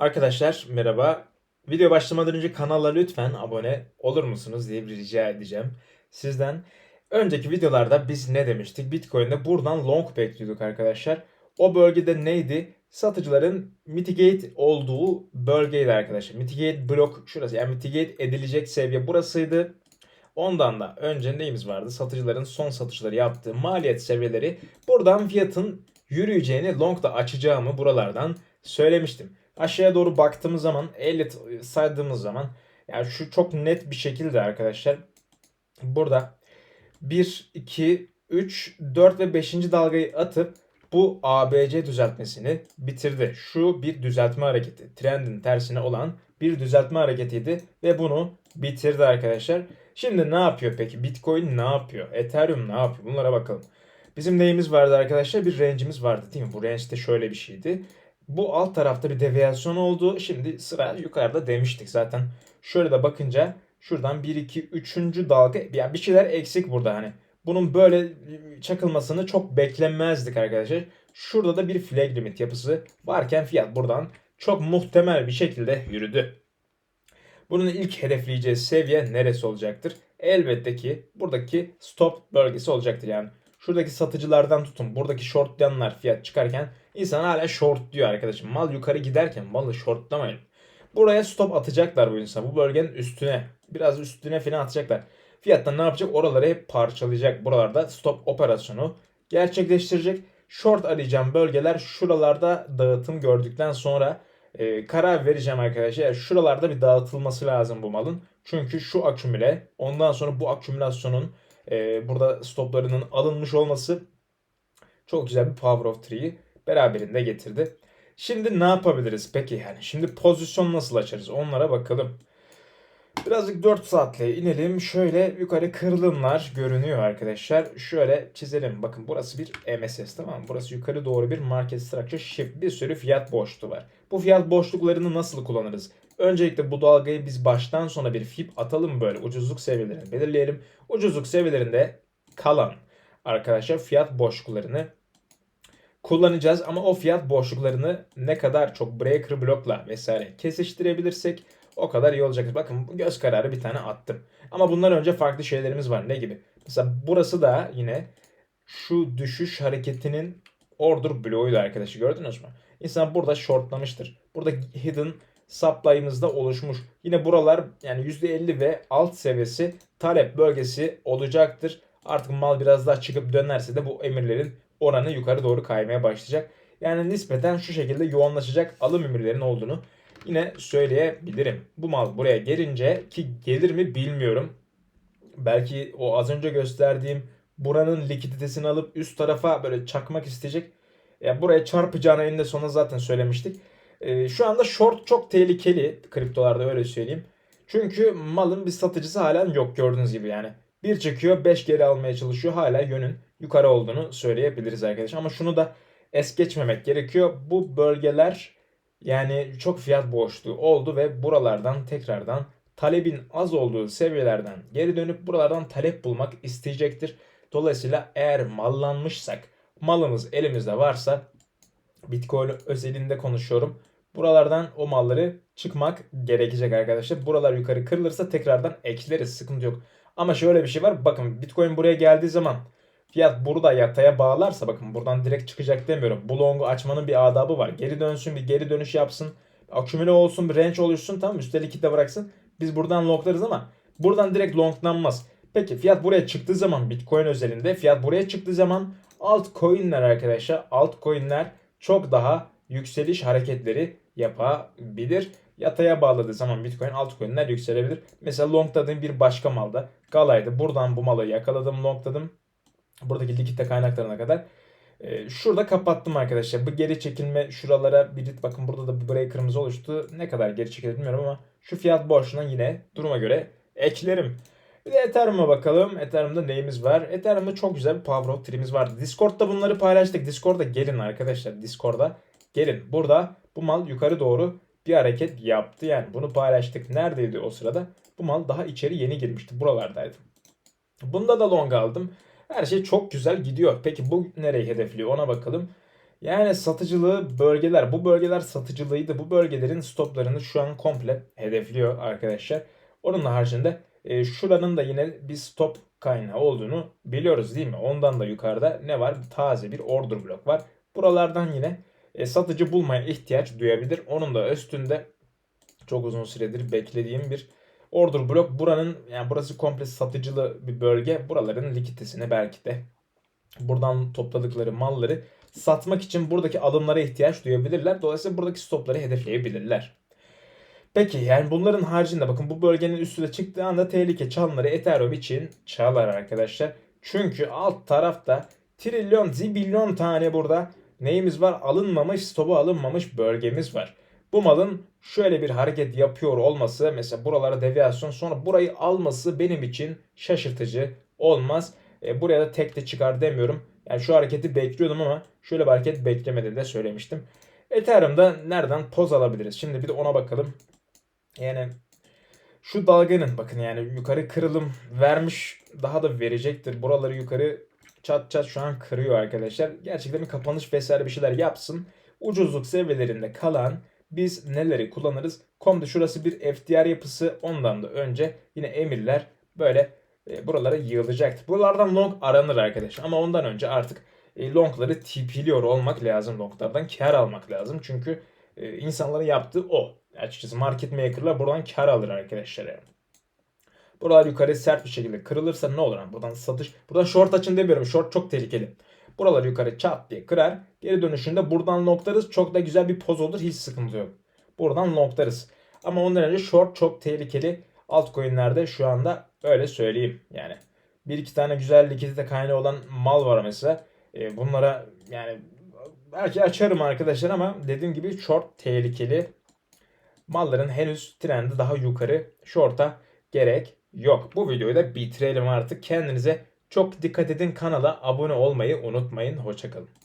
Arkadaşlar merhaba. Video başlamadan önce kanala lütfen abone olur musunuz diye bir rica edeceğim sizden. Önceki videolarda biz ne demiştik? Bitcoin'de buradan long bekliyorduk arkadaşlar. O bölgede neydi? Satıcıların mitigate olduğu bölgeydi arkadaşlar. Mitigate blok şurası. Yani mitigate edilecek seviye burasıydı. Ondan da önce neyimiz vardı? Satıcıların son satışları yaptığı maliyet seviyeleri. Buradan fiyatın yürüyeceğini longda açacağımı buralardan söylemiştim. Aşağıya doğru baktığımız zaman elle saydığımız zaman yani şu çok net bir şekilde arkadaşlar burada 1, 2, 3, 4 ve 5. dalgayı atıp bu ABC düzeltmesini bitirdi. Şu bir düzeltme hareketi. Trendin tersine olan bir düzeltme hareketiydi ve bunu bitirdi arkadaşlar. Şimdi ne yapıyor peki? Bitcoin ne yapıyor? Ethereum ne yapıyor? Bunlara bakalım. Bizim neyimiz vardı arkadaşlar? Bir range'imiz vardı değil mi? Bu range de şöyle bir şeydi. Bu alt tarafta bir deviyasyon oldu. Şimdi sıra yukarıda demiştik zaten. Şöyle de bakınca şuradan 1 2 3. dalga yani bir şeyler eksik burada hani. Bunun böyle çakılmasını çok beklemezdik arkadaşlar. Şurada da bir flag limit yapısı varken fiyat buradan çok muhtemel bir şekilde yürüdü. Bunun ilk hedefleyeceği seviye neresi olacaktır? Elbette ki buradaki stop bölgesi olacaktır yani. Şuradaki satıcılardan tutun buradaki shortlayanlar fiyat çıkarken insan hala short diyor arkadaşım. Mal yukarı giderken malı shortlamayın. Buraya stop atacaklar bu insan. Bu bölgenin üstüne. Biraz üstüne falan atacaklar. Fiyatta ne yapacak? Oraları hep parçalayacak. Buralarda stop operasyonu gerçekleştirecek. Short arayacağım bölgeler şuralarda dağıtım gördükten sonra e, karar vereceğim arkadaşlar. Şuralarda bir dağıtılması lazım bu malın. Çünkü şu akümüle ondan sonra bu akümülasyonun e, burada stoplarının alınmış olması çok güzel bir power of three'yi beraberinde getirdi. Şimdi ne yapabiliriz peki yani? Şimdi pozisyon nasıl açarız? Onlara bakalım. Birazcık 4 saatle inelim. Şöyle yukarı kırılımlar görünüyor arkadaşlar. Şöyle çizelim. Bakın burası bir MSS tamam mı? Burası yukarı doğru bir market structure shift. Bir sürü fiyat boşluğu var. Bu fiyat boşluklarını nasıl kullanırız? Öncelikle bu dalgayı biz baştan sona bir fip atalım böyle ucuzluk seviyelerini belirleyelim. Ucuzluk seviyelerinde kalan arkadaşlar fiyat boşluklarını kullanacağız ama o fiyat boşluklarını ne kadar çok breaker blokla vesaire kesiştirebilirsek o kadar iyi olacak. Bakın göz kararı bir tane attım. Ama bundan önce farklı şeylerimiz var. Ne gibi? Mesela burası da yine şu düşüş hareketinin order bloğuydu arkadaşı gördünüz mü? İnsan burada shortlamıştır. Burada hidden supply'ımızda oluşmuş. Yine buralar yani %50 ve alt seviyesi talep bölgesi olacaktır. Artık mal biraz daha çıkıp dönerse de bu emirlerin oranı yukarı doğru kaymaya başlayacak. Yani nispeten şu şekilde yoğunlaşacak alım emirlerin olduğunu yine söyleyebilirim. Bu mal buraya gelince ki gelir mi bilmiyorum. Belki o az önce gösterdiğim buranın likiditesini alıp üst tarafa böyle çakmak isteyecek. Yani buraya çarpacağını eninde sonunda zaten söylemiştik. Ee, şu anda short çok tehlikeli kriptolarda öyle söyleyeyim. Çünkü malın bir satıcısı halen yok gördüğünüz gibi yani. Bir çekiyor 5 geri almaya çalışıyor hala yönün yukarı olduğunu söyleyebiliriz arkadaşlar. Ama şunu da es geçmemek gerekiyor. Bu bölgeler yani çok fiyat boşluğu oldu ve buralardan tekrardan talebin az olduğu seviyelerden geri dönüp buralardan talep bulmak isteyecektir. Dolayısıyla eğer mallanmışsak, malımız elimizde varsa Bitcoin özelinde konuşuyorum. Buralardan o malları çıkmak gerekecek arkadaşlar. Buralar yukarı kırılırsa tekrardan ekleriz. Sıkıntı yok. Ama şöyle bir şey var. Bakın Bitcoin buraya geldiği zaman fiyat burada yataya bağlarsa bakın buradan direkt çıkacak demiyorum. Bu longu açmanın bir adabı var. Geri dönsün bir geri dönüş yapsın. Akümüle olsun bir range oluşsun tamam Üstelik de bıraksın. Biz buradan longlarız ama buradan direkt longlanmaz. Peki fiyat buraya çıktığı zaman Bitcoin özelinde fiyat buraya çıktığı zaman altcoin'ler arkadaşlar altcoin'ler çok daha yükseliş hareketleri yapabilir. Yataya bağladığı zaman Bitcoin altcoin'ler yükselebilir. Mesela longladığım bir başka malda Galay'dı. Buradan bu malı yakaladım, longladım. Buradaki likitte kaynaklarına kadar. Ee, şurada kapattım arkadaşlar. Bu geri çekilme şuralara bir bakın burada da bir breaker'ımız oluştu. Ne kadar geri çekilir bilmiyorum ama şu fiyat boşluğuna yine duruma göre eklerim. Bir de Ethereum'a bakalım. Ethereum'da neyimiz var? Ethereum'da çok güzel bir Power of Three'miz vardı. Discord'da bunları paylaştık. Discord'da gelin arkadaşlar. Discord'da gelin. Burada bu mal yukarı doğru bir hareket yaptı. Yani bunu paylaştık. Neredeydi o sırada? Bu mal daha içeri yeni girmişti. Buralardaydı. Bunda da long aldım. Her şey çok güzel gidiyor. Peki bu nereye hedefliyor ona bakalım. Yani satıcılığı bölgeler, bu bölgeler satıcılığıydı. Bu bölgelerin stoplarını şu an komple hedefliyor arkadaşlar. Onun haricinde e, şuranın da yine bir stop kaynağı olduğunu biliyoruz değil mi? Ondan da yukarıda ne var? Taze bir order blok var. Buralardan yine e, satıcı bulmaya ihtiyaç duyabilir. Onun da üstünde çok uzun süredir beklediğim bir order blok. Buranın yani burası komple satıcılı bir bölge. Buraların likiditesini belki de buradan topladıkları malları satmak için buradaki alımlara ihtiyaç duyabilirler. Dolayısıyla buradaki stopları hedefleyebilirler. Peki yani bunların haricinde bakın bu bölgenin üstüne çıktığı anda tehlike çanları Ethereum için çalar arkadaşlar. Çünkü alt tarafta trilyon, zibilyon tane burada neyimiz var? Alınmamış, stopu alınmamış bölgemiz var. Bu malın şöyle bir hareket yapıyor olması mesela buralara deviyasyon sonra burayı alması benim için şaşırtıcı olmaz. E, buraya da tek de çıkar demiyorum. Yani şu hareketi bekliyordum ama şöyle bir hareket beklemediğini de söylemiştim. Ethereum'da nereden poz alabiliriz? Şimdi bir de ona bakalım. Yani şu dalganın bakın yani yukarı kırılım vermiş daha da verecektir. Buraları yukarı çat çat şu an kırıyor arkadaşlar. Gerçekten bir kapanış vesaire bir şeyler yapsın. Ucuzluk seviyelerinde kalan biz neleri kullanırız? Komda şurası bir FDR yapısı ondan da önce yine emirler böyle e, buralara yığılacaktır. Buralardan long aranır arkadaşlar ama ondan önce artık e, longları TP'liyor olmak lazım longlardan kar almak lazım. Çünkü e, insanların yaptığı o. Açıkçası market maker'lar buradan kar alır arkadaşlar yani. Buralar yukarı sert bir şekilde kırılırsa ne olur? Yani buradan satış. Buradan short açın demiyorum. Short çok tehlikeli. Buralar yukarı çat diye kırar. Geri dönüşünde buradan noktarız. Çok da güzel bir poz olur. Hiç sıkıntı yok. Buradan noktarız. Ama ondan önce short çok tehlikeli. Altcoin'lerde şu anda öyle söyleyeyim. Yani bir iki tane güzel likidite kaynağı olan mal var mesela. E, bunlara yani belki açarım arkadaşlar ama dediğim gibi short tehlikeli. Malların henüz trendi daha yukarı. Short'a gerek yok. Bu videoyu da bitirelim artık. Kendinize çok dikkat edin. Kanala abone olmayı unutmayın. Hoşçakalın.